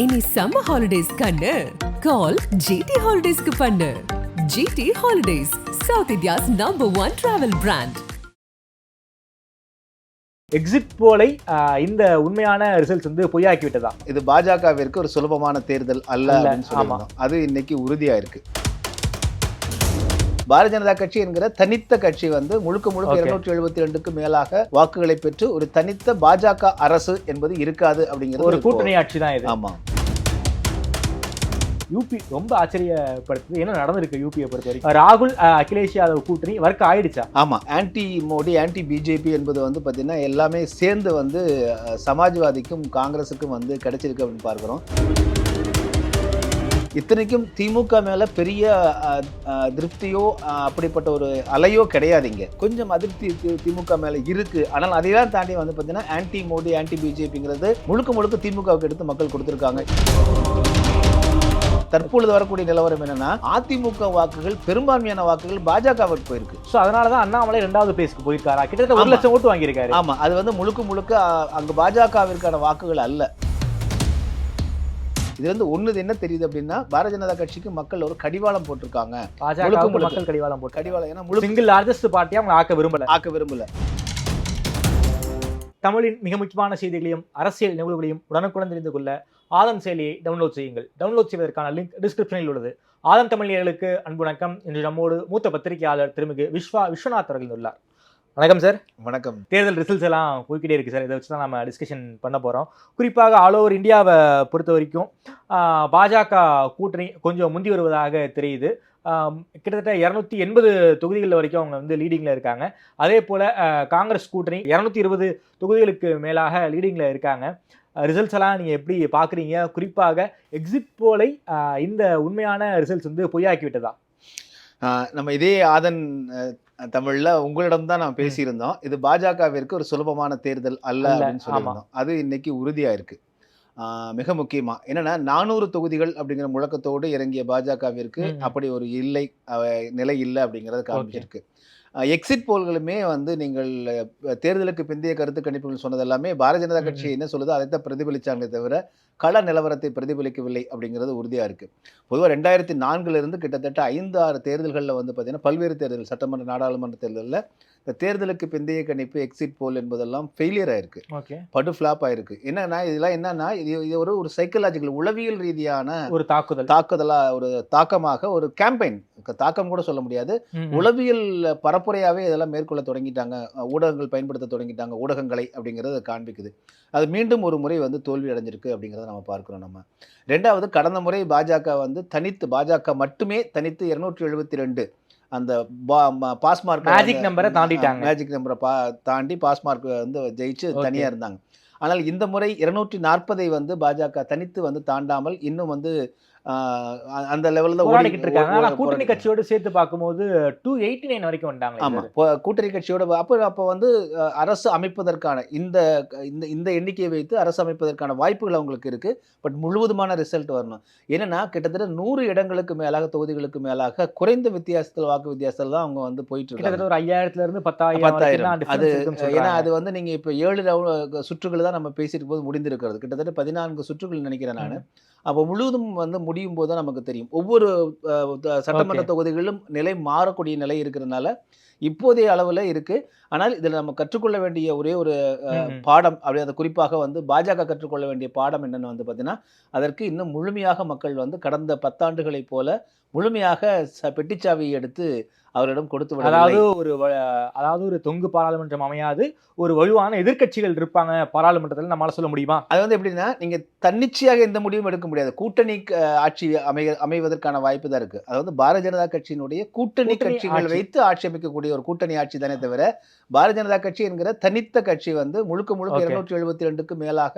இனி summer holidays கண்ணு. கால் GT ஹாலிடேஸ்க்கு பண்ணு. GT holidays south India's number one travel brand exit போலை இந்த உண்மையான ரிசல்ட்ஸ் வந்து பொய்யாக்கி விட்டதா இது பாஜகவிற்கு ஒரு சுலபமான தேர்தல் அல்ல அப்படின்னு அது இன்னைக்கு உறுதியா இருக்கு பாரதிய ஜனதா கட்சி என்கிற தனித்த கட்சி வந்து முழுக்க முழுக்க. இருநூற்றி எழுபத்தி ரெண்டுக்கு மேலாக வாக்குகளை பெற்று ஒரு தனித்த பாஜக அரசு என்பது இருக்காது அப்படிங்கிறது ஒரு கூட்டணி ஆட்சி தான் இது. ஆமா. யூபி ரொம்ப ஆச்சரியப்படுத்துது. என்ன நடந்திருக்கு யூபியை பொறுத்த வரைக்கும்? ராகுல் அகிலேஷ் யாதவ் கூட்டணி ஒர்க் ஆயிடுச்சா? ஆமா. ஆன்டி மோடி ஆன்டி பிஜேபி என்பது வந்து பாத்தீங்கன்னா எல்லாமே சேர்ந்து வந்து சமாஜ்வாதிக்கும் காங்கிரஸுக்கும் வந்து கிடைச்சிருக்கு அப்படின்னு பார்க்கிறோம். இத்தனைக்கும் திமுக மேல பெரிய திருப்தியோ அப்படிப்பட்ட ஒரு அலையோ கிடையாதுங்க கொஞ்சம் அதிருப்தி திமுக மேல இருக்கு. ஆனால் அதையெல்லாம் தாண்டி வந்து பாத்தீங்கன்னா ஆன்டி மோடி ஆன்டி பிஜேபிங்கிறது முழுக்க முழுக்க திமுகவுக்கு எடுத்து மக்கள் கொடுத்துருக்காங்க. தற்பொழுது வரக்கூடிய நிலவரம் என்னன்னா அதிமுக வாக்குகள் பெரும்பான்மையான வாக்குகள் பாஜகவிற்கு போயிருக்கு. ஸோ அதனால தான் அண்ணாமலை ரெண்டாவது பேஸ்க்கு போயிருக்காரா? கிட்டத்தட்ட ஒரு. லட்சம் ஓட்டு வாங்கியிருக்காரு. ஆமா. அது வந்து முழுக்க முழுக்க அங்க பாஜகவிற்கான வாக்குகள் அல்ல. இது வந்து ஒண்ணுது என்ன தெரியுது அப்படின்னா பாரதிய ஜனதா கட்சிக்கு மக்கள் ஒரு கடிவாளம் போட்டிருக்காங்க. பாஜக. மக்கள் கடிவாளம் போட்டு கடிவாளம் ஏன்னா முழு சிங்கிள் லார்ஜஸ்ட் பார்ட்டியா அவங்க ஆக்க விரும்பல. ஆக்க விரும்பல. தமிழின் மிக முக்கியமான செய்திகளையும் அரசியல் நிகழ்வுகளையும் உடனுக்குடன் தெரிந்து கொள்ள ஆதம் செயலியை டவுன்லோட் செய்யுங்கள். டவுன்லோட் செய்வதற்கான லிங்க் டிஸ்கிரிப்ஷனில் உள்ளது. ஆதம் தமிழியர்களுக்கு அன்பு வணக்கம். இன்று நம்மோடு மூத்த பத்திரிகையாளர் திருமிகு விஸ்வா விஸ்வநாத் அவர்கள் உள்ளார். வணக்கம் சார் வணக்கம். தேர்தல் ரிசல்ட்ஸ் எல்லாம் போய்க்கிட்டே இருக்கு சார் இதை வச்சு தான் நம்ம டிஸ்கஷன் பண்ண போகிறோம் குறிப்பாக ஆல் ஓவர் இந்தியாவை பொறுத்த வரைக்கும் பாஜக கூட்டணி கொஞ்சம் முந்தி வருவதாக தெரியுது. கிட்டத்தட்ட இரநூத்தி எண்பது தொகுதிகள் வரைக்கும் அவங்க வந்து லீடிங்கில் இருக்காங்க. அதே போல் காங்கிரஸ் கூட்டணி இரநூத்தி இருபது தொகுதிகளுக்கு மேலாக லீடிங்கில் இருக்காங்க. ரிசல்ட்ஸ் எல்லாம் நீங்கள் எப்படி பார்க்குறீங்க? குறிப்பாக எக்ஸிட் போலை இந்த உண்மையான ரிசல்ட்ஸ் வந்து பொய்யாக்கி விட்டதா? நம்ம இதே ஆதன் தமிழ்ல உங்களிடம் தான் நான் பேசியிருந்தோம். இது பாஜகவிற்கு ஒரு சுலபமான தேர்தல் அல்ல அப்படின்னு சொல்லியிருந்தோம். அது இன்னைக்கு உறுதியா இருக்கு. மிக முக்கியமா. என்னன்னா நானூறு தொகுதிகள் அப்படிங்கிற முழக்கத்தோடு இறங்கிய பாஜகவிற்கு. அப்படி ஒரு இல்லை நிலை இல்லை அப்படிங்கறது காமிச்சிருக்கு. எக்ஸிட் போல்களுமே வந்து நீங்கள் தேர்தலுக்கு பிந்தைய கருத்து கணிப்புகள் சொன்னது எல்லாமே பாரதிய ஜனதா கட்சி என்ன சொல்லுதோ? அதைத்தான் பிரதிபலிச்சாங்களே தவிர கள நிலவரத்தை பிரதிபலிக்கவில்லை அப்படிங்கிறது உறுதியா இருக்கு. பொதுவாக ரெண்டாயிரத்தி நான்குல இருந்து கிட்டத்தட்ட ஐந்து ஆறு தேர்தல்களில் வந்து பார்த்தீங்கன்னா பல்வேறு தேர்தல் சட்டமன்ற நாடாளுமன்ற தேர்தலில் இந்த தேர்தலுக்கு பிந்தைய கணிப்பு எக்ஸிட் போல் என்பதெல்லாம் ஃபெயிலியர் ஆயிருக்கு. படு ஃப்ளாப் ஆயிருக்கு. என்னன்னா இதெல்லாம் என்னன்னா இது இது ஒரு ஒரு சைக்கலாஜிக்கல் உளவியல் ரீதியான ஒரு தாக்குதல். தாக்குதலா ஒரு தாக்கமாக ஒரு கேம்பெயின் தாக்கம் கூட சொல்ல முடியாது. உளவியல் பரப்புரையாவே இதெல்லாம் மேற்கொள்ள தொடங்கிட்டாங்க. ஊடகங்கள் பயன்படுத்த தொடங்கிட்டாங்க. ஊடகங்களை அப்படிங்கிறத காண்பிக்குது. அது மீண்டும் ஒரு முறை வந்து தோல்வி அடைஞ்சிருக்கு அப்படிங்கிறத நம்ம பார்க்கிறோம் நம்ம. ரெண்டாவது கடந்த முறை பாஜக வந்து தனித்து பாஜக மட்டுமே தனித்து இருநூற்றி எழுபத்தி ரெண்டு அந்த பாஸ்மார்க் Magic number அ தாண்டிட்டாங்க. மேஜிக் நம்பரை பா தாண்டி பாஸ்மார்க் வந்து ஜெயிச்சு Okay. தனியா இருந்தாங்க ஆனால் இந்த முறை இருநூற்றி நாற்பதை வந்து பாஜக தனித்து வந்து தாண்டாமல் இன்னும் வந்து அந்த லெவலில் போராடிக்கிட்டு இருக்காங்க. ஆனா கூட்டணி கட்சியோடு சேர்த்து பார்க்கும்போது டூ எயிட்டி நைன் வரைக்கும் வந்துட்டாங்க ஆமா. இப்போ கூட்டணி கட்சியோட அப்போ அப்போ வந்து அரசு அமைப்பதற்கான இந்த இந்த இந்த எண்ணிக்கையை வைத்து அரசு அமைப்பதற்கான வாய்ப்புகள் அவங்களுக்கு இருக்கு. பட் முழுவதுமான ரிசல்ட் வரணும். என்னன்னா கிட்டத்தட்ட நூறு இடங்களுக்கு மேலாக தொகுதிகளுக்கு மேலாக குறைந்த வித்தியாசத்தில் வாக்கு வித்தியாசத்தில் தான் அவங்க வந்து போயிட்டு இருக்காங்க. ஒரு ஐயாயிரத்துல இருந்து பத்தாயிரம். பத்தாயிரம் அது ஏன்னா. அது வந்து நீங்க இப்போ ஏழு சுற்றுகள் தான் நம்ம பேசிட்டு போது முடிந்திருக்கிறது. கிட்டத்தட்ட பதினான்கு சுற்றுகள் நினைக்கிறேன் நான். அப்போ முழுவதும் வந்து முடியும் போது தான் நமக்கு தெரியும் ஒவ்வொரு சட்டமன்ற. தொகுதிகளிலும் நிலை மாறக்கூடிய நிலை இருக்கிறதுனால இப்போதைய அளவில் இருக்கு ஆனால் இதில் நம்ம கற்றுக்கொள்ள வேண்டிய ஒரே ஒரு. பாடம் அப்படி அது குறிப்பாக வந்து பாஜக கற்றுக்கொள்ள வேண்டிய பாடம் என்னன்னு வந்து பார்த்தீங்கன்னா அதற்கு இன்னும் முழுமையாக மக்கள் வந்து கடந்த பத்தாண்டுகளைப் போல முழுமையாக ச- பெட்டிச்சாவியை எடுத்து அவரிடம் கொடுத்து. அதாவது ஒரு அதாவது ஒரு தொங்கு பாராளுமன்றம் அமையாது ஒரு வலுவான எதிர்க்கட்சிகள் இருப்பாங்க பாராளுமன்றத்தில் நம்மளால சொல்ல முடியுமா அது வந்து எப்படின்னா நீங்க தன்னிச்சையாக எந்த முடிவும் எடுக்க முடியாது கூட்டணி ஆட்சி அமைய அமைவதற்கான வாய்ப்பு தான் இருக்கு அதாவது பாரதிய ஜனதா கட்சியினுடைய கூட்டணி கட்சிகள். வைத்து ஆட்சி அமைக்கக்கூடிய ஒரு கூட்டணி ஆட்சி தானே தவிர பாரதிய ஜனதா கட்சி என்கிற தனித்த கட்சி வந்து முழுக்க முழுக்க. இருநூற்றி எழுபத்தி ரெண்டுக்கு மேலாக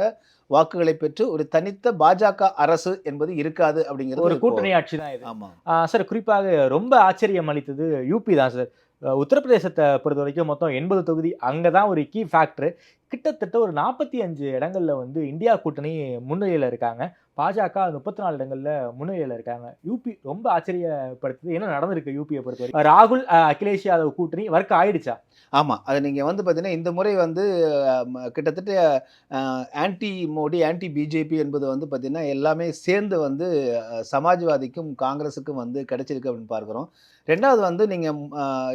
வாக்குகளை பெற்று ஒரு தனித்த பாஜக அரசு என்பது இருக்காது அப்படிங்கிறது ஒரு கூட்டணி ஆட்சி தான் இது. ஆமா. ஆஹ் சார் குறிப்பாக ரொம்ப ஆச்சரியம் அளித்தது யூபி தான் சார். உத்தரப்பிரதேசத்தை பொறுத்த வரைக்கும் மொத்தம் எண்பது தொகுதி அங்கே தான் ஒரு கீ ஃபேக்டர் கிட்டத்தட்ட ஒரு நாற்பத்தி அஞ்சு இடங்கள்ல வந்து இந்தியா கூட்டணி முன்னிலையில் இருக்காங்க. பாஜக முப்பத்தி நாலு இடங்கள்ல முன்னிலையில் இருக்காங்க. யூபி ரொம்ப ஆச்சரியப்படுத்துது. என்ன நடந்திருக்கு யூபியை பொறுத்த வரைக்கும் ராகுல் அகிலேஷ் யாதவ் கூட்டணி ஒர்க் ஆயிடுச்சா? ஆமாம் அது நீங்கள் வந்து பார்த்தீங்கன்னா இந்த முறை வந்து கிட்டத்தட்ட ஆன்டி மோடி ஆன்டி பிஜேபி என்பது வந்து பார்த்திங்கன்னா எல்லாமே சேர்ந்து வந்து சமாஜ்வாதிக்கும் காங்கிரஸுக்கும் வந்து கிடைச்சிருக்கு அப்படின்னு பார்க்குறோம். ரெண்டாவது வந்து நீங்கள்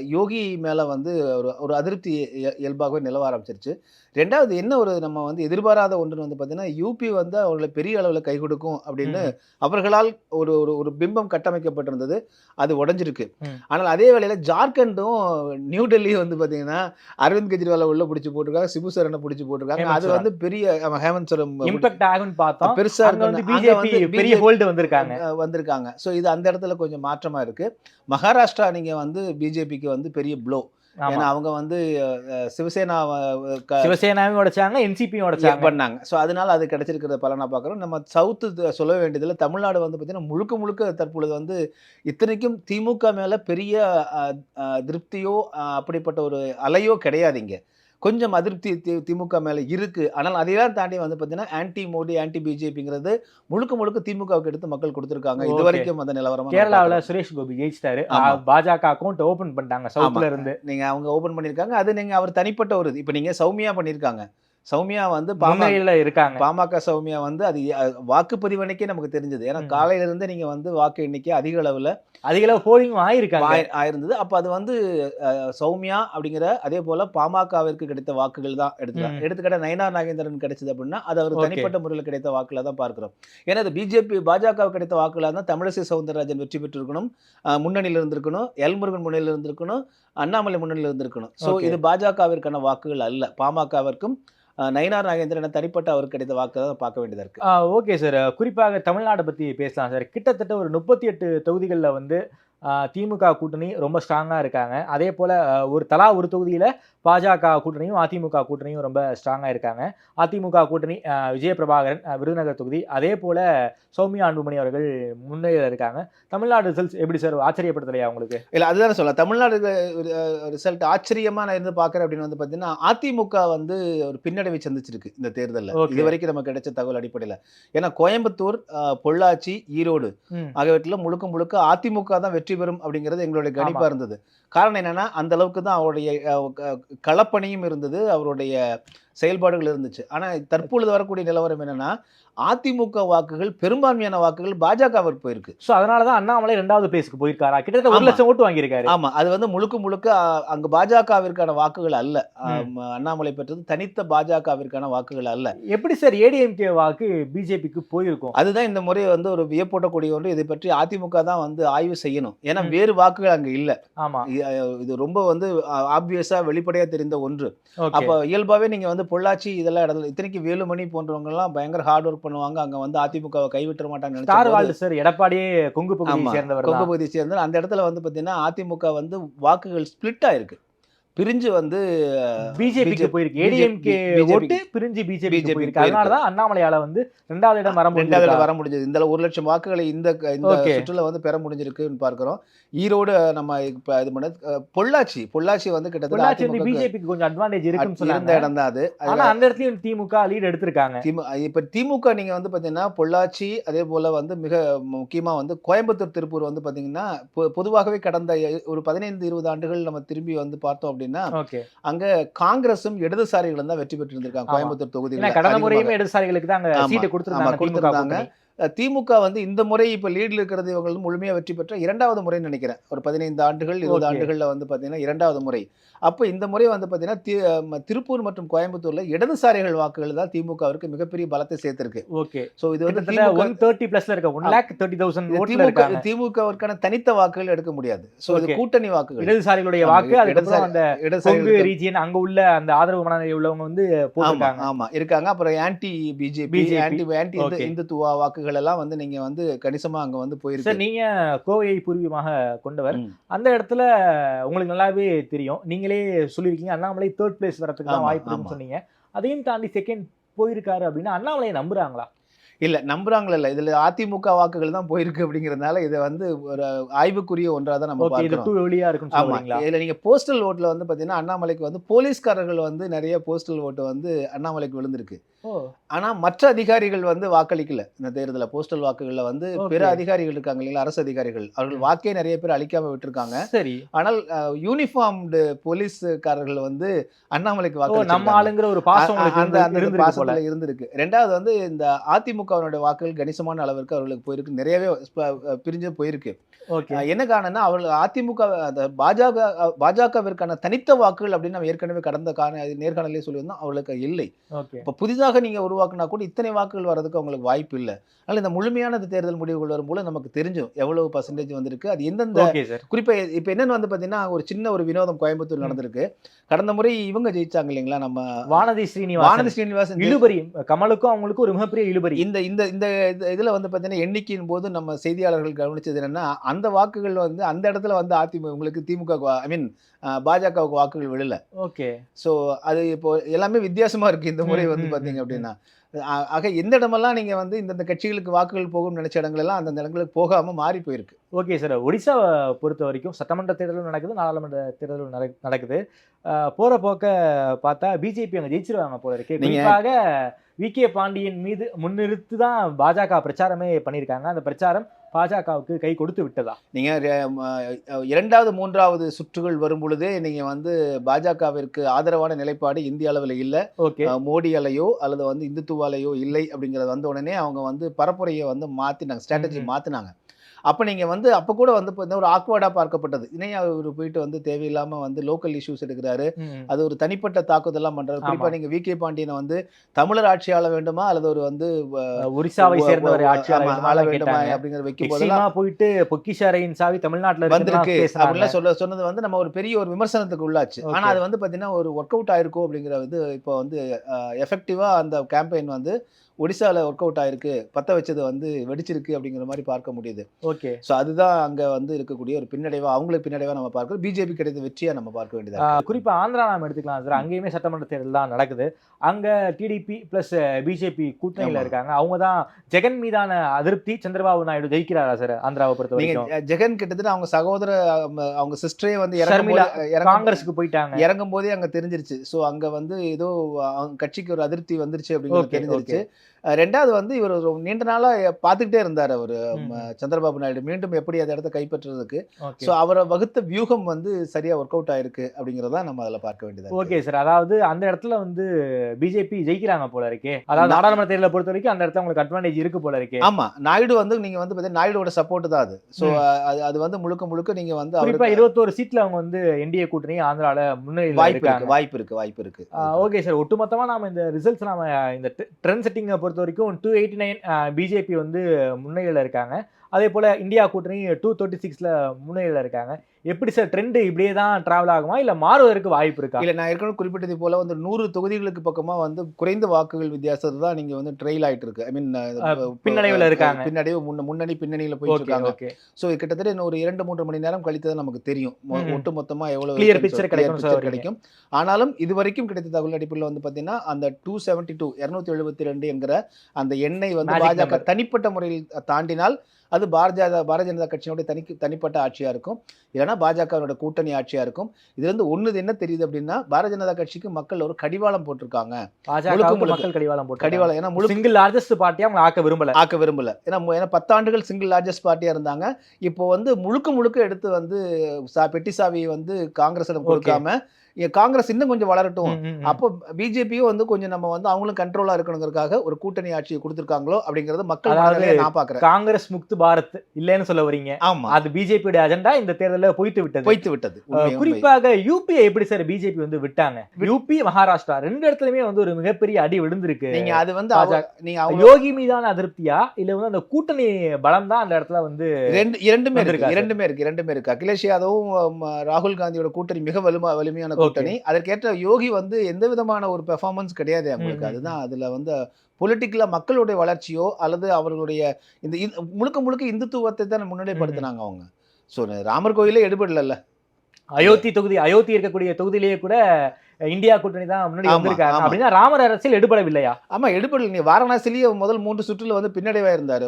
யோகி மேலே வந்து ஒரு ஒரு அதிருப்தி இய- இயல்பாகவே நிலவ ஆரம்பிச்சிருச்சு. ரெண்டாவது என்ன ஒரு நம்ம வந்து எதிர்பாராத ஒன்று வந்து பார்த்தீங்கன்னா யூபி வந்து அவர்களை பெரிய அளவில் கை கொடுக்கும் அப்படின்னு அவர்களால் ஒரு ஒரு ஒரு பிம்பம் கட்டமைக்கப்பட்டிருந்தது. அது உடைஞ்சிருக்கு. ஆனால் அதே வேளையில் ஜார்க்கண்டும் நியூ டெல்லியும் வந்து பார்த்தீங்கன்னா அரவிந்த் கெஜ்ரிவாலை உள்ள பிடிச்சி போட்டிருக்காங்க சிபு சரனை பிடிச்சி போட்டிருக்காங்க. அது வந்து பெரிய ஹேமந்த் சரம் இம்பாக்ட் ஆகும்னு பார்த்தோம். பெருசா அங்க வந்து பிஜேபி பெரிய ஹோல்டு வந்திருக்காங்க. வந்திருக்காங்க. ஸோ இது அந்த இடத்துல கொஞ்சம் மாற்றமா இருக்கு. மகாராஷ்டிரா நீங்க வந்து பிஜேபிக்கு வந்து பெரிய ப்ளோ. ஏன்னா அவங்க வந்து சிவசேனா சிவசேனாவையும் உடைச்சாங்க என்சிபியும் உடைச்சாங்க. பண்ணாங்க. ஸோ அதனால அது கிடைச்சிருக்கிறத பலனா பார்க்குறோம். நம்ம சவுத்து சொல்ல வேண்டியதில் தமிழ்நாடு வந்து பார்த்தீங்கன்னா முழுக்க முழுக்க தற்பொழுது வந்து இத்தனைக்கும் திமுக மேலே பெரிய திருப்தியோ அப்படிப்பட்ட ஒரு அலையோ கிடையாது இங்க. கொஞ்சம் அதிருப்தி தி- திமுக மேலே இருக்கு. ஆனால் அதையெல்லாம் தாண்டி வந்து பார்த்தீங்கன்னா ஆன்டி மோடி ஆன்டி பிஜேபிங்கிறது முழுக்க முழுக்க திமுகவுக்கு எடுத்து மக்கள் கொடுத்துருக்காங்க. இது. வரைக்கும் அந்த நிலவரம் கேரளாவுல சுரேஷ் கோபி ஜெயிச்சிட்டாரு. பாஜக அக்கௌண்ட் ஓபன் பண்ணிட்டாங்க சவுத்ல ஆமா. இருந்து. நீங்க அவங்க ஓபன் பண்ணியிருக்காங்க. அது நீங்க அவர் தனிப்பட்ட ஒரு இப்போ நீங்க சௌமியா பண்ணியிருக்காங்க. சௌமியா வந்து பாமக முன்னிலையில இருக்காங்க. பாமக சௌமியா வந்து அது வாக்குப்பதிவு அன்னைக்கே நமக்கு தெரிஞ்சது. ஏன்னா ம். காலையில இருந்தே நீங்க வந்து வாக்கு எண்ணிக்கை அதிக அளவுல அதிக அளவு போலிங்கும் ஆயிருக்காங்க. ஆயி- ஆயிருந்தது. அப்ப அது வந்து சௌமியா அப்படிங்கிற அதே போல பாமகவிற்கு கிடைத்த வாக்குகள் தான் எடுத்துக்கலாம். எடுத்துக்கிட்ட நயனார் நாகேந்திரன் கிடைச்சது அப்படின்னா அது அவர். தனிப்பட்ட முறையில் கிடைத்த வாக்குல தான் பார்க்கிறோம். ஏன்னா அது பிஜேபி பாஜக கிடைத்த வாக்குல தான் தமிழிசை சவுந்தரராஜன் வெற்றி பெற்றிருக்கணும். முன்னணியில் இருந்திருக்கணும். எல்முருகன் முன்னிலையில் இருந்திருக்கணும். அண்ணாமலை முன்னணியில் இருந்திருக்கணும். ஸோ. இது பாஜகவிற்கான வாக்குகள் அல்ல. பாமகவிற்கும் நயினார் நாகேந்திரன் தனிப்பட்ட அவருக்கு கிடைத்த வாக்கு தான் பார்க்க வேண்டியதாக இருக்கு. Okay sir. குறிப்பாக தமிழ்நாடு பத்தி பேசலாம் சார். கிட்டத்தட்ட ஒரு முப்பத்தி எட்டு தொகுதிகளில் வந்து திமுக கூட்டணி ரொம்ப ஸ்ட்ராங்கா இருக்காங்க. அதே போல ஒரு தலா ஒரு தொகுதியில பாஜக கூட்டணியும் அதிமுக கூட்டணியும் ரொம்ப ஸ்ட்ராங்கா இருக்காங்க. அதிமுக கூட்டணி ஆஹ், விஜய பிரபாகரன் ஆஹ், விருதுநகர் தொகுதி. அதே போல சௌமியா அன்புமணி அவர்கள் முன்னிலையில் இருக்காங்க. தமிழ்நாடு ரிசல்ட்ஸ் எப்படி சார் ஆச்சரியப்படுத்தலையா உங்களுக்கு? இல்ல அதுதான் சொல்ல தமிழ்நாடு ரிசல்ட் ஆச்சரியமா நான் இருந்து பார்க்கறேன் அப்படின்னு வந்து பாத்தீங்கன்னா அதிமுக வந்து ஒரு பின்னடைவை சந்திச்சிருக்கு இந்த தேர்தல்ல. இது வரைக்கும் நமக்கு கிடைச்ச தகவல் அடிப்படையில. ஏன்னா கோயம்புத்தூர் பொள்ளாச்சி ஈரோடு. ஆகியவற்றில் முழுக்க முழுக்க அதிமுக தான் வெற்றி பெறும் அப்படிங்கிறது எங்களுடைய கணிப்பா ஆமா. இருந்தது காரணம் என்னன்னா அந்த அளவுக்கு தான் அவருடைய களப்பணியும் இருந்தது அவருடைய செயல்பாடுகள் இருந்துச்சு. ஆனா தற்பொழுது வரக்கூடிய நிலவரம் என்னன்னா அதிமுக வாக்குகள் பெரும்பான்மையான வாக்குகள் பாஜகவிற்கு போயிருக்கு. ஸோ அதனால தான் அண்ணாமலை ரெண்டாவது பிளேஸ்க்கு போயிருக்காரா? கிட்டத்தட்ட ஒரு. லட்சம் ஓட்டு வாங்கியிருக்காரு. ஆமா அது வந்து முழுக்க முழுக்க அங்க பாஜகவிற்கான வாக்குகள் அல்ல. அண்ணாமலை பெற்றது தனித்த பாஜகவிற்கான வாக்குகள் அல்ல. எப்படி சார் ஏடிஎம்கே வாக்கு பிஜேபிக்கு போயிருக்கும்? அதுதான் இந்த முறை வந்து ஒரு வியப்பூட்டக்கூடிய ஒன்று. இதை பற்றி அதிமுக தான் வந்து ஆய்வு செய்யணும். ஏன்னா. வேறு வாக்குகள் அங்க இல்ல. ஆமா. இ- அ, இது ரொம்ப வந்து ஆப்வியஸா வெளிப்படையா தெரிந்த ஒன்று. அப்ப இயல்பாவே நீங்க வந்து பொள்ளாச்சி இதெல்லாம் இடத்துல இத்தனைக்கு வேலுமணி போன்றவங்க எல்லாம் பயங்கர ஹார்ட் ஒர்க் பண்ணுவாங்க. அங்க வந்து அதிமுகவை கைவிட்ட மாட்டாங்க வாழ்டு சார் எடப்பாடியே கொங்கு பகுதியை ஆமா சேர்ந்தவர் கொங்கு தான் பகுதியை சேர்ந்த அந்த இடத்துல வந்து பாத்தீங்கன்னா அதிமுக வந்து வாக்குகள் ஸ்பிளிட் ஆயிருக்கு. பிரிஞ்சு வந்து பிஜேபிக்கு போயிருக்கு. ஏடிஎம்கே ஓட்டு பிரிஞ்சு பிஜேபி போயிருக்கு. அதனால தான் அண்ணாமலையால வந்து ரெண்டாவது இடம் வர ரெண்டாவது முடியாது வர முடிஞ்சது. இந்த ஒரு லட்சம் வாக்குகளை இந்த இந்த. சுற்றுல வந்து பெற முடிஞ்சிருக்குன்னு பார்க்கிறோம். ஈரோடு நம்ம இப்ப இது பண்ண அஹ், பொள்ளாச்சி. பொள்ளாச்சி வந்து கிட்டத்தட்ட பிஜேபிக்கு கொஞ்சம் அட்வான்டேஜ் இருக்குன்னு இருந்த சொன்னாங்க. இடம் தான் அது. ஆனா அந்த இடத்துலயும் திமுக லீட் எடுத்திருக்காங்க. இப்ப திமுக நீங்க வந்து பாத்தீங்கன்னா பொள்ளாச்சி அதே போல வந்து மிக முக்கியமா வந்து கோயம்புத்தூர் திருப்பூர் வந்து பாத்தீங்கன்னா பொ- பொதுவாகவே கடந்த ஒரு பதினைந்து இருபது ஆண்டுகள் நம்ம திரும்பி வந்து பார்த்தோம் அப்படின்னா ஓகே. அங்க காங்கிரஸும் இடதுசாரிகளும் தான் வெற்றி பெற்றிருந்திருக்காங்க. கோயம்புத்தூர் தொகுதியில் கடந்த முறையுமே இடதுசாரிகளுக்கு தான். சீட்டு கொடுத்திருந்தாங்க. திமுக வந்து இந்த முறை இப்ப லீட்ல இருக்கிறது இவங்க வந்து முழுமையா வெற்றி பெற்ற இரண்டாவது முறைன்னு நினைக்கிறேன். ஒரு பதினைந்து ஆண்டுகள் இருபது. ஆண்டுகள்ல வந்து பாத்தீங்கன்னா இரண்டாவது முறை. அப்ப இந்த முறை வந்து ம- திருப்பூர் மற்றும் கோயம்புத்தூர்ல இடதுசாரிகள் வாக்குகள் தான் திமுகவிற்கு மிகப்பெரிய பலத்தை சேர்த்திருக்கு. ஓகே. சோ இது வந்து ஒன் தேர்ட்டி பிளஸ்ல இருக்க one lakh thirty thousand DMK திமுகவிற்கான தனித்த வாக்குகள் எடுக்க முடியாது. சோ இது. கூட்டணி வாக்குகள். இடதுசாரிகளுடைய வாக்கு அதுக்கப்புறம் இடதுசாரி- அந்த இடதுசாரிகளுக்கு ரீஜியன் அங்க உள்ள அந்த ஆதரவு மனநிலை உள்ளவங்க வந்து ஆமா போட்டிருக்காங்க. ஆமா. இருக்காங்க. அப்புறம் anti BJP. Anti anti. Hindutva வாக்குகள் எல்லாம் வந்து நீங்க வந்து கணிசமா அங்க வந்து போயிருக்கு. நீங்க கோவையை பூர்வீகமாக கொண்டவர். அந்த இடத்துல உங்களுக்கு நல்லாவே தெரியும். நீங்களே சொல்லியிருக்கீங்க. அண்ணாமலை தேர்ட் பிளேஸ் வரதுக்கு வாய்ப்பு. சொன்னீங்க. அதையும் தாண்டி செகண்ட் போயிருக்காரு அப்படின்னா அண்ணாமலையை நம்புறாங்களா? இல்ல நம்புறாங்களா இல்ல இதுல அதிமுக வாக்குகள் தான் போயிருக்கு அப்படிங்கறதுனால இதை வந்து ஒரு ஆய்வுக்குரிய ஒன்றா தான் நம்ம பார்க்கிறோம். டூ வெளியா இருக்குன்னு ஆமா. சொல்றீங்களா இதுல நீங்க போஸ்டல் ஓட்ல வந்து பாத்தீங்கன்னா அண்ணாமலைக்கு வந்து போலீஸ்காரர்கள் வந்து நிறைய போஸ்டல் ஓட்டு வந்து அண்ணாமலைக்கு விழுந்திருக்கு. ஓ. ஆனா மற்ற அதிகாரிகள் வந்து வாக்களிக்கல. இந்த தேர்தலில் போஸ்டல் வாக்குகள்ல வந்து பிற. அதிகாரிகள் இருக்காங்க இல்லைங்களா? அரசு அதிகாரிகள். அவர்கள். வாக்கே நிறைய பேர் அளிக்காம விட்டுருக்காங்க. சரி. ஆனால் யூனிஃபார்ம்டு போலீஸ்காரர்கள் வந்து அண்ணாமலைக்கு வாக்களிச்சிருக்காங்க. நம்ம ஆளுங்கிற ஒரு பாசம் அந்த அந்த பாசத்துல இருந்திருக்கு. ரெண்டாவது வந்து இந்த அதிமுகவினுடைய வாக்குகள் கணிசமான அளவிற்கு அவர்களுக்கு போயிருக்கு. நிறையவே பிரிஞ்சு போயிருக்கு. என்ன காரணம்னா அவர்கள் அதிமுக பாஜக பாஜகவிற்கான தனித்த வாக்குகள் அப்படின்னு நம்ம ஏற்கனவே கடந்த காண நேர்காணலே சொல்லியிருந்தோம். அவர்களுக்கு இல்லை. இப்போ புதிதாக நீங்க உருவாக்குனா கூட இத்தனை வாக்குகள் வர்றதுக்கு அவங்களுக்கு வாய்ப்பு இல்லை. அதனால இந்த முழுமையான தேர்தல் முடிவுகள் வரும்போது நமக்கு தெரிஞ்சும் எவ்வளவு பர்சன்டேஜ் வந்திருக்கு. அது எந்தெந்த ஓகே சார். குறிப்பா இப்போ என்னன்னு வந்து பாத்தீங்கன்னா ஒரு சின்ன ஒரு வினோதம் கோயம்புத்தூர். நடந்திருக்கு. கடந்த முறை இவங்க ஜெயிச்சாங்க இல்லைங்களா? நம்ம வானதி ஸ்ரீனிவாசன். வானதி ஸ்ரீனிவாசன் இழுபறி கமலுக்கும் அவங்களுக்கும் ஒரு மிகப்பெரிய இழுபறி. இந்த இந்த இந்த இது- இதுல வந்து பாத்தீங்கன்னா எண்ணிக்கையின் போது நம்ம செய்தியாளர்கள் கவனிச்சது என்னன்னா அந்த வாக்குகள் வந்து அந்த இடத்துல வந்து அதிமுக உங்களுக்கு திமுக ஐ மீன் பாஜகவுக்கு வாக்குகள் விழல. ஓகே. ஸோ அது இப்போ எல்லாமே வித்தியாசமா இருக்கு இந்த முறை வந்து ம், அப்படின்னா. ஆக எந்த இடமெல்லாம் நீங்க வந்து இந்தந்த கட்சிகளுக்கு வாக்குகள் போகும்னு நினைச்ச இடங்கள் எல்லாம் அந்தந்த இடங்களுக்கு போகாம மாறி போயிருக்கு. Okay sir. ஒடிசாவை பொறுத்த வரைக்கும் சட்டமன்ற தேர்தலும் நடக்குது நாடாளுமன்ற தேர்தலும் நடக்- நடக்குது. போற போக்க பார்த்தா பிஜேபி அங்க ஜெயிச்சிருவாங்க போல இருக்கு. நீங்க- குறிப்பாக வி. கே. பாண்டியன் மீது முன்னிறுத்து தான் பாஜக பிரச்சாரமே பண்ணியிருக்காங்க. அந்த பிரச்சாரம் பாஜகவுக்கு கை கொடுத்து விட்டதா? நீங்க ரெ- ம- இரண்டாவது மூன்றாவது சுற்றுகள் வரும் பொழுதே நீங்க வந்து பாஜகவிற்கு ஆதரவான நிலைப்பாடு இந்திய அளவில் இல்லை. ஓகே. மோடி அலையோ அல்லது வந்து இந்துத்துவாலையோ இல்லை அப்படிங்கிறது வந்த உடனே அவங்க வந்து பரப்புரையை வந்து மாத்தினாங்க ஸ்ட்ராட்டஜி ம். அப்ப நீங்க வந்து அப்ப கூட வந்து இந்த ஒரு ஆக்வர்டா பார்க்கப்பட்டது. இணைய அவர் போயிட்டு வந்து தேவையில்லாம வந்து லோக்கல் இஷ்யூஸ் எடுக்கிறாரு. அது ஒரு தனிப்பட்ட தாக்குதல்லாம் பண்றாரு. குறிப்பா ஆமா. நீங்க வி கே பாண்டியனை வந்து தமிழர் ஆட்சி ஆள வேண்டுமா? அல்லது ஒரு வந்து ஒரிசாவை சேர்ந்த ஒரு ஆமா, ஆள வேண்டுமா அப்படிங்கிற வைக்கும் போதெல்லாம் போயிட்டு பொக்கிஷாரையின் சாவி தமிழ்நாட்டுல வந்திருக்கு அப்படிலாம் சொல்ல சொன்னது வந்து நம்ம ஒரு பெரிய ஒரு விமர்சனத்துக்கு உள்ளாச்சு. Okay. ஆனா அது வந்து பாத்தீங்கன்னா ஒரு ஒர்க் அவுட் ஆயிருக்கும் அப்படிங்கிற இது இப்போ வந்து எஃபெக்டிவா அந்த கேம்பெயின் வந்து ஒடிசால ஒர்க் அவுட் ஆயிருக்கு பத்த வச்சது வந்து வெடிச்சிருக்கு அப்படிங்கிற மாதிரி பார்க்க முடியுது. ஓகே. ஸோ அதுதான் அங்க வந்து இருக்கக்கூடிய ஒரு பின்னடைவா அவங்களுக்கு பின்னடைவா நம்ம பார்க்கிறோம் பிஜேபி கிடைத்த வெற்றியா நம்ம பார்க்க வேண்டியதா இருக்கு. ஆஹ் குறிப்பா ஆந்திரா நாம எடுத்துக்கலாம் சார் அங்கேயுமே சட்டமன்ற தேர்தல் தான் நடக்குது. அங்க டிடிபி பிளஸ் பிஜேபி கூட்டணியில. இருக்காங்க. அவங்க தான் ஜெகன் மீதான அதிருப்தி சந்திரபாபு நாயுடு ஜெயிக்கிறாரா சார் ஆந்திராவை பொறுத்த வரைக்கும் ஜெகன் கிட்டத்தட்ட அவங்க சகோதர அவங்க- சிஸ்டரே வந்து காங்கிரஸுக்கு போயிட்டாங்க. இறங்கும் போதே அங்க தெரிஞ்சிருச்சு. ஸோ அங்க வந்து ஏதோ கட்சிக்கு ஒரு அதிருப்தி வந்துருச்சு அப்படிங்கிறது தெரிஞ்சிருச்சு. ரெண்டாவது வந்து இவர் நீண்ட நாளா பார்த்துக்கிட்டே இருந்தார் அவர். சந்திரபாபு நாயுடு. மீண்டும் எப்படி அந்த இடத்த கைப்பற்றுறதுக்கு. ஸோ அவரை வகுத்த வியூகம் வந்து சரியா ஒர்க் அவுட் ஆயிருக்கு அப்படிங்கறத நம்ம அதில் பார்க்க வேண்டியது ஓகே சார் அதாவது அந்த இடத்துல வந்து பிஜேபி ஜெயிக்கிறாங்க போல இருக்கே. அதாவது நாடாளுமன்ற தேர்தலை பொறுத்த வரைக்கும் அந்த இடத்துல உங்களுக்கு அட்வான்டேஜ் இருக்கு போல இருக்கே. ஆமா நாயுடு வந்து நீங்க வந்து பார்த்தீங்கன்னா நாயுடுவோட சப்போர்ட் தான் அது. ஸோ. அது அது வந்து முழுக்க முழுக்க நீங்க வந்து குறிப்பா அவருக்கு இருபத்தோரு சீட்ல அவங்க வந்து என்டிஏ கூட்டணி ஆந்திரால முன்னிலையில வாய்ப்பு இருக்கு வாய்ப்பு இருக்கு வாய்ப்பு இருக்கு. ஓகே சார் ஒட்டுமொத்தமா நாம இந்த ரிசல்ட்ஸ் நாம இந்த ட்ரெண்ட் செட்டிங்கை பொறுத்த வரைக்கும் டூ எயிட்டி நைன் பிஜேபி வந்து முன்னிலையில் இருக்காங்க. அதே போல் இந்தியா கூட்டணி டூ தேர்ட்டி சிக்ஸ்ல முன்னிலையில் இருக்காங்க. எப்படி சார் ட்ரெண்ட் இப்படியே தான் டிராவல் ஆகுமா இல்ல மாறுவதற்கு வாய்ப்பு இருக்கா இல்ல நான் ஏற்கனவே குறிப்பிட்டது போல வந்து நூறு தொகுதிகளுக்கு பக்கமா வந்து குறைந்த வாக்குகள் வித்தியாசத்துல தான் நீங்க வந்து ட்ரெயில் ஆயிட்டு இருக்கு ஐ மீன் பின்னடைவுல இருக்காங்க. பின்னடைவு முன்ன முன்னணி பின்னணியில போயிட்டு இருக்காங்க ஓகே ஸோ கிட்டத்தட்ட இன்னும் ஒரு இரண்டு மூன்று மணி நேரம் கழித்து தான் நமக்கு தெரியும். ஒட்டு மொத்தமா எவ்வளவு Clear இருக்குன்னு picture சொல்லி- கிடைக்கும்னு clear picture சொல்றீங்க. கிடைக்கும் ஆனாலும் இது வரைக்கும் கிடைத்த தகவல் அடிப்படையில் வந்து பாத்தீங்கன்னா அந்த டூ செவன்டி டூ இருநூத்தி எழுபத்தி ரெண்டு என்கிற அந்த எண்ணெய் வந்து பாஜக. தனிப்பட்ட முறையில் தாண்டினால் அது பாரதிய பாரதிய ஜனதா கட்சியினுடைய தனி தனிப்பட்ட ஆட்சியா இருக்கும் இல்லைன்னா பாஜகவோட கூட்டணி ஆட்சியா இருக்கும். இதுல இருந்து ஒண்ணு என்ன தெரியுது அப்படின்னா பாரதிய ஜனதா கட்சிக்கு மக்கள் ஒரு கடிவாளம் போட்டிருக்காங்க. மக்கள் கடிவாளம் போட்டு கடிவாளம். ஏன்னா முழு சிங்கிள் லார்ஜஸ்ட் பார்ட்டியா அவங்க ஆக்க விரும்பல. ஆக்க விரும்பல. ஏன்னா பத்தாண்டுகள் சிங்கிள் லார்ஜஸ்ட் பார்ட்டியா இருந்தாங்க. இப்போ வந்து முழுக்க முழுக்க எடுத்து வந்து சா- பெட்டி சாவியை வந்து காங்கிரஸிடம் கொடுக்காம காங்கிரஸ் இன்னும் கொஞ்சம் வளரட்டும். அப்போ பிஜேபியும் வந்து கொஞ்சம் நம்ம வந்து அவங்களும் கண்ட்ரோலா இருக்கணுங்கிறதுக்காக ஒரு கூட்டணி ஆட்சியை கொடுத்திருக்காங்களோ அப்படிங்கிறது மக்கள் நான் பாக்குறேன் காங்கிரஸ் முக்து பாரத் இல்லைன்னு சொல்ல வரீங்க ஆமா அது பிஜேபியோட அஜெண்டா இந்த தேர்தலில் பொய்த்து விட்டது பொய்த்து விட்டது. குறிப்பாக யூபியை எப்படி சார் பிஜேபி வந்து விட்டாங்க யூபி மகாராஷ்டிரா ரெண்டு இடத்துலயுமே வந்து ஒரு மிகப்பெரிய அடி விழுந்திருக்கு நீங்க அது வந்து. நீங்க யோகி மீதான அதிருப்தியா இல்ல வந்து அந்த கூட்டணி பலம் தான் அந்த இடத்துல வந்து ரெண்டு இரண்டுமே இருக்கு? இரண்டுமே இருக்கு இரண்டுமே இருக்கு அகிலேஷ் யாதவும் ராகுல் காந்தியோட கூட்டணி மிக வலுமா வலிமையான. கூட்டணி அதற்கேற்ற யோகி வந்து எந்த விதமான ஒரு பெர்ஃபார்மன்ஸ் கிடையாது அவங்களுக்கு. அதுதான் அதுல வந்து பொலிட்டிக்கலா மக்களுடைய வளர்ச்சியோ அல்லது அவர்களுடைய இந்த முழுக்க முழுக்க இந்துத்துவத்தை தான் முன்னிலைப்படுத்தினாங்க அவங்க. ஸோ ராமர் கோயிலே எடுபடல அயோத்தி தொகுதி அயோத்தி இருக்கக்கூடிய தொகுதியிலேயே கூட இந்தியா கூட்டணி தான் முன்னாடி ஆமா. அப்படின்னா ராமர் அரசியல் எடுபடவில்லையா? ஆமா எடுப்படல நீ வாரணாசிலேயே முதல் மூன்று சுற்றுல வந்து பின்னடைவா இருந்தாரு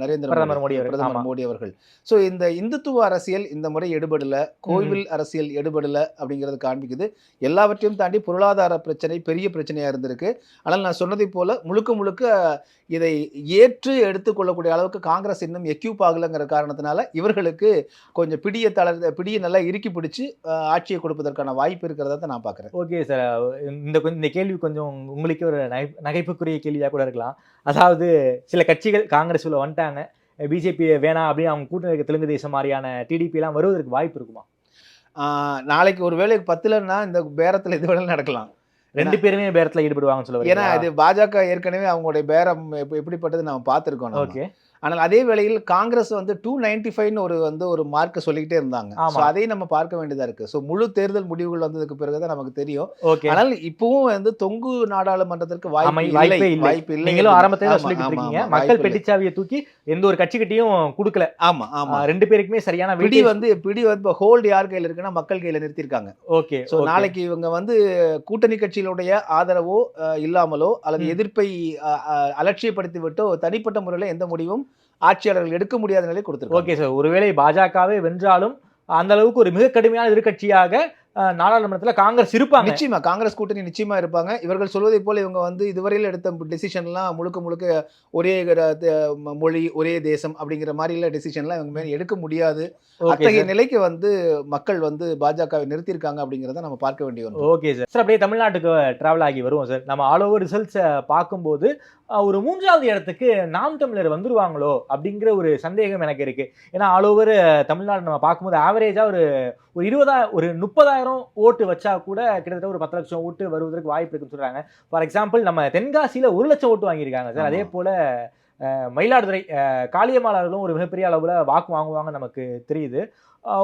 நரேந்திர பிரதமர் மோடி. பிரதமர். மோடி அவர்கள். சோ இந்த இந்துத்துவ அரசியல் இந்த முறை எடுபடல கோவில் அரசியல் எடுபடல அப்படிங்கறது காண்பிக்குது. எல்லாவற்றையும் தாண்டி பொருளாதார பிரச்சனை பெரிய பிரச்சனையா இருந்திருக்கு. ஆனால் நான் சொன்னதை போல முழுக்க முழுக்க இதை ஏற்று எடுத்துக்கொள்ளக்கூடிய அளவுக்கு காங்கிரஸ் இன்னும் எக்யூப் ஆகலைங்கிற காரணத்தினால இவர்களுக்கு கொஞ்சம் பிடிய தளர் பிடியை நல்லா இறுக்கி பிடிச்சு ஆட்சியை கொடுப்பதற்கான வாய்ப்பு இருக்கிறதா நான் பார்க்குறேன் ஓகே சார். இந்த இந்த கேள்வி கொஞ்சம் உங்களுக்கு ஒரு நகை நகைப்புக்குரிய கேள்வியாக கூட இருக்கலாம். அதாவது சில கட்சிகள் காங்கிரஸ் உள்ள வந்துட்டாங்க. பிஜேபி வேணாம் அப்படின்னு அவங்க கூட்டணி இருக்க தெலுங்கு தேசம் மாதிரியான டிடிபி எல்லாம் வருவதற்கு வாய்ப்பு இருக்குமா? ஆஹ், நாளைக்கு ஒரு வேளைக்கு பத்துலன்னா இந்த பேரத்தில் இது வேணாலும் நடக்கலாம். ரெண்டு பேருமே பேரத்துல ஈடுபடுவாங்கன்னு சொல்ல ஏன்னா இது பாஜக ஏற்கனவே அவங்களுடைய பேரம் எப்ப- எப்படிப்பட்டது நம்ம பார்த்துருக்கோம். ஓகே. ஆனால் அதே வேளையில் காங்கிரஸ் வந்து டூ நைன்டி ஃபைவ்னு ஒரு வந்து ஒரு மார்க்கை சொல்லிக்கிட்டே இருந்தாங்க. ஸோ அதையும் நம்ம பார்க்க வேண்டியதா இருக்கு. ஸோ முழு தேர்தல் முடிவுகள் வந்ததுக்கு பிறகுதான் நமக்கு தெரியும். ஆனால் இப்பவும் வந்து தொங்கு நாடாளுமன்றத்திற்கு வாய்ப்பு வாய்ப்பே இல்லை. நீங்களும் ஆரம்பத்துல மக்கள். பெட்டிச்சாவியை தூக்கி எந்த ஒரு கட்சிகிட்டையும் கொடுக்கல. ஆமா ஆமா. ரெண்டு பேருக்குமே சரியான பிடி weightage- வந்து பிடி வந்து ஹோல்டு யார் கையில இருக்குன்னா மக்கள் கையில நிறுத்திருக்காங்க ஓகே ஸோ. நாளைக்கு இவங்க வந்து கூட்டணி கட்சிகளுடைய ஆதரவோ இல்லாமலோ அல்லது. எதிர்ப்பை அலட்சியப்படுத்தி விட்டோ தனிப்பட்ட முறையில் எந்த முடிவும் ஆட்சியாளர்கள் எடுக்க முடியாத நிலை கொடுத்துருக்கு ஓகே சார். ஒருவேளை பாஜகவே வென்றாலும் அந்த அளவுக்கு ஒரு மிக கடுமையான எதிர்கட்சியாக நாடாளுமன்றத்துல காங்கிரஸ் இருப்பாங்க. நிச்சயமா காங்கிரஸ் கூட்டணி நிச்சயமா இருப்பாங்க. இவர்கள் சொல்வதை போல இவங்க வந்து இதுவரையில் எடுத்த டிசிஷன்லாம் முழுக்க முழுக்க ஒரே மொழி ஒரே தேசம் அப்படிங்கிற மாதிரில டிசிஷன்லாம் இவங்க மேல எடுக்க முடியாது. அத்தகைய. நிலைக்கு வந்து மக்கள் வந்து பாஜகவை நிறுத்தியிருக்காங்க அப்படிங்கிறத நம்ம பார்க்க வேண்டிய ஒன்று. Okay sir. சார் அப்படியே தமிழ்நாட்டுக்கு டிராவல் ஆகி வருவோம் சார். நம்ம ஆல் ஓவர் ரிசல்ட்ஸை பார்க்கும்போது ஒரு மூன்றாவது இடத்துக்கு நாம் தமிழர் வந்துருவாங்களோ அப்படிங்கிற ஒரு சந்தேகம் எனக்கு இருக்கு. ஏன்னா ஆல் ஓவர் தமிழ்நாடு நம்ம பார்க்கும்போது ஆவரேஜா ஒரு ஒரு இருபதா ஒரு முப்பதாயிரம் ஓட்டு வச்சா கூட கிட்டத்தட்ட ஒரு பத்து லட்சம் ஓட்டு வருவதற்கு வாய்ப்பு இருக்குன்னு சொல்றாங்க. ஃபார் எக்ஸாம்பிள் நம்ம தென்காசியில ஒரு லட்சம் ஓட்டு வாங்கியிருக்காங்க சார். அதே. போல அஹ், மயிலாடுதுறை காளியம்மாளர்களும் ஒரு மிகப்பெரிய அளவுல வாக்கு வாங்குவாங்கன்னு நமக்கு தெரியுது.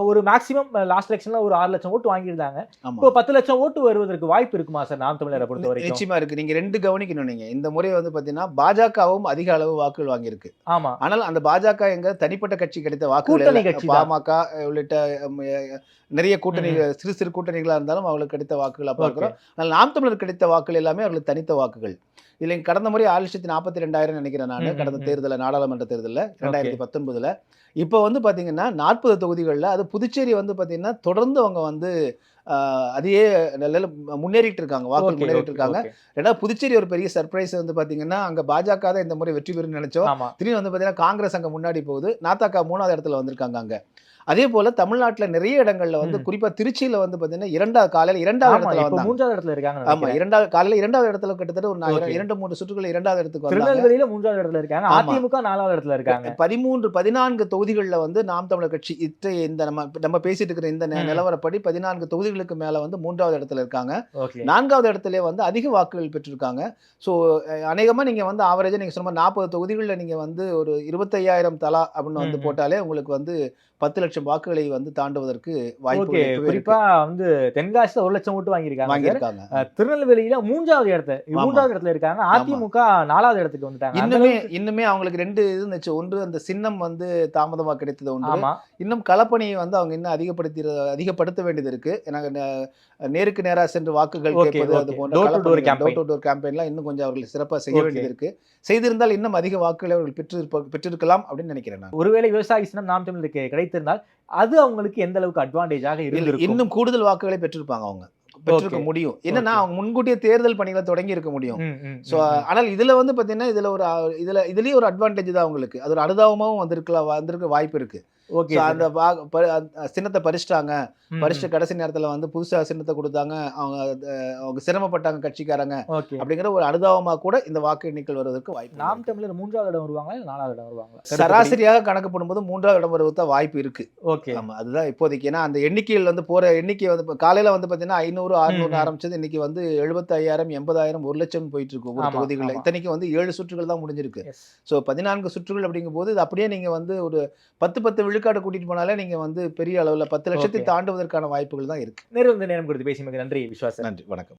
ஒரு மேக்ஸிமம் லாஸ்ட் எலெக்ஷன்ல ஒரு ஆறு லட்சம் ஓட்டு வாங்கியிருந்தாங்க. இப்போ பத்து லட்சம் ஓட்டு வருவதற்கு வாய்ப்பு இருக்குமா சார் நாம் தமிழரை பொறுத்த வரைக்கும்? நிச்சயமா இருக்கு. நீங்க ரெண்டு கவனிக்கணும் நீங்க. இந்த முறை வந்து பாத்தீங்கன்னா பாஜகவும் அதிக அளவு வாக்குகள் வாங்கியிருக்கு. ஆமா. ஆனால் அந்த பாஜக எங்க தனிப்பட்ட கட்சி கிடைத்த வாக்குகள். பாமக உள்ளிட்ட நிறைய கூட்டணி சிறு சிறு கூட்டணிகளா இருந்தாலும் அவங்களுக்கு கிடைத்த வாக்குகளா பார்க்கிறோம் ஆனால் நாம் தமிழர் கிடைத்த வாக்குகள் எல்லாமே அவர்களுக்கு தனித்த வாக்குகள். இல்லை கடந்த முறை ஆறு லட்சத்தி நாற்பத்தி ரெண்டாயிரம் நினைக்கிறேன் நான். கடந்த. தேர்தலில் நாடாளுமன்ற தேர்தலில் ரெண்டாயிரத்தி பத்தொன்பதுல. இப்போ வந்து பாத்தீங்கன்னா நாற்பது தொகுதிகளில் அது புதுச்சேரி வந்து பாத்தீங்கன்னா தொடர்ந்து அவங்க வந்து அதையே முன்னேறிட்டு இருக்காங்க. ஓகே, முன்னேறிட்டு இருக்காங்க. ரெண்டாவது புதுச்சேரி ஒரு பெரிய சர்ப்ரைஸ் வந்து பாத்தீங்கன்னா அங்க பாஜக தான் இந்த முறை வெற்றி பெறும்னு நினைச்சோம். திடீர்னு வந்து பார்த்தீங்கன்னா காங்கிரஸ் அங்கே முன்னாடி போகுது. நாத்தாக்கா மூணாவது இடத்துல வந்திருக்காங்க அங்கே. அதே போல தமிழ்நாட்டில் நிறைய இடங்கள்ல வந்து. குறிப்பா திருச்சியில வந்து பார்த்தீங்கன்னா இரண்டாவது காலையில இரண்டாவது இடத்துல வந்தாங்க மூன்றாவது இடத்துல இருக்காங்க ஆமா இரண்டாவது காலையில இரண்டாவது இடத்துல கிட்டத்தட்ட ஒரு. இரண்டு மூன்று சுற்றுகள் இரண்டாவது இடத்துக்கு திருநெல்வேலியில மூன்றாவது இடத்துல இருக்காங்க. அதிமுக நாலாவது இடத்துல இருக்காங்க பதிமூன்று பதினான்கு தொகுதிகளில் வந்து நாம் தமிழர் கட்சி இற்றைய இந்த நம்ம நம்ம பேசிட்டு இருக்கிற இந்த. நிலவரப்படி பதினான்கு தொகுதிகளுக்கு மேல வந்து மூன்றாவது இடத்துல இருக்காங்க நான்காவது இடத்துல வந்து அதிக வாக்குகள் பெற்றிருக்காங்க ஸோ அநேகமாக நீங்கள் வந்து ஆவரேஜாக நீங்கள் சொன்ன நாற்பது தொகுதிகளில் நீங்கள் வந்து ஒரு இருபத்தையாயிரம் தலா அப்படின்னு வந்து. போட்டாலே உங்களுக்கு வந்து பத்து லட்சம் வாக்குகளை வந்து தாண்டுவதற்கு வாய்ப்பு குறிப்பா வந்து தென்காசில ஒரு லட்சம் ஓட்டு வாங்கியிருக்காங்க திருநெல்வேலியில மூன்றாவது இடத்துல ஆமா. மூன்றாவது இடத்துல இருக்காங்க. அதிமுக நாலாவது இடத்துக்கு வந்துட்டாங்க. இன்னுமே இன்னுமே அவங்களுக்கு ரெண்டு இது இருந்துச்சு. ஒன்று அந்த சின்னம் வந்து தாமதமாக கிடைத்தது ஒன்று. இன்னும் களப்பணியை வந்து அவங்க இன்னும் அதிகப்படுத்தி அதிகப்படுத்த வேண்டியது இருக்கு. ஏன்னா நேருக்கு நேரா சென்று வாக்குகள் கேட்பது அது. போன்ற. டோர் டு டோர் கேம்பெயின்லாம் இன்னும் கொஞ்சம் அவர்கள் சிறப்பாக செய்ய. வேண்டியது இருக்கு. செய்திருந்தால் இன்னும் அதிக வாக்குகளை அவர்கள் பெற்று பெற்றிருக்கலாம் அப்படின்னு நினைக்கிறேன் நான். ஒருவேளை விவசாயி சின்னம் நாம் தமிழருக்கு கிடைத்திருந்தால் அது அவங்களுக்கு எந்த அளவுக்கு அட்வான்டேஜாக இருந்திருக்கும் இன்னும் கூடுதல் வாக்குகளை பெற்றிருப்பாங்க அவங்க பெற்றிருக்க. முடியும் என்னன்னா. அவங்க முன்கூட்டியே தேர்தல் பணிகளை தொடங்கி இருக்க முடியும் ஸோ. ஆனால் இதுல வந்து பாத்தீங்கன்னா இதுல ஒரு இதுல இதுலயே ஒரு அட்வான்டேஜ் தான் அவங்களுக்கு அது ஒரு அனுதாபமாவும் வந்திருக்கலாம் வந்திருக்க வாய்ப்பு இருக்கு ஓகே. அந்த சின்னத்தை பறிச்சிட்டாங்க. பறிச்ச கடைசி நேரத்துல வந்து புதுசா சின்னத்தை கொடுத்தாங்க. அவங்க அவங்க சிரமப்பட்டாங்க கட்சிக்காரங்க அப்படிங்கிற ஒரு அனுதாபமா கூட இந்த வாக்கு எண்ணிக்கை வருவதற்கு வாய்ப்பு நாம். தமிழர் மூன்றாவது இடம் வருவாங்களா இல்ல நாலாவது இடம் வருவாங்களா? சராசரியாக கணக்கு போடும்போது மூன்றாவது இடம் வருவதற்கு வாய்ப்பு இருக்கு. ஓகே. ஆமா அதுதான் இப்போதைக்கு. ஏன்னா அந்த எண்ணிக்கையில் வந்து போற எண்ணிக்கை வந்து காலையில வந்து பாத்தீங்கன்னா ஐநூறு அறுநூறு ம். ஆரம்பிச்சது. இன்னைக்கு வந்து எழுபத்தாயிரம் எண்பதாயிரம் ஒரு லட்சம் போயிட்டு இருக்கு ஒவ்வொரு தொகுதிகளில். இத்தனைக்கு வந்து ஏழு சுற்றுகள் தான் முடிஞ்சிருக்கு. ஸோ பதினான்கு சுற்றுகள் அப்படிங்கும்போது இது அப்படியே நீங்க வந்து ஒரு பத்து பத்து விழுக்காடு கூட்டிட்டு போனாலே நீங்க வந்து பெரிய அளவுல பத்து லட்சத்தை. தாண்டுவதற்கான வாய்ப்புகள் தான் இருக்கு. நேரம் நேரம் கொடுத்து பேசியமைக்கு நன்றி விஸ்வாசன். நன்றி வணக்கம்.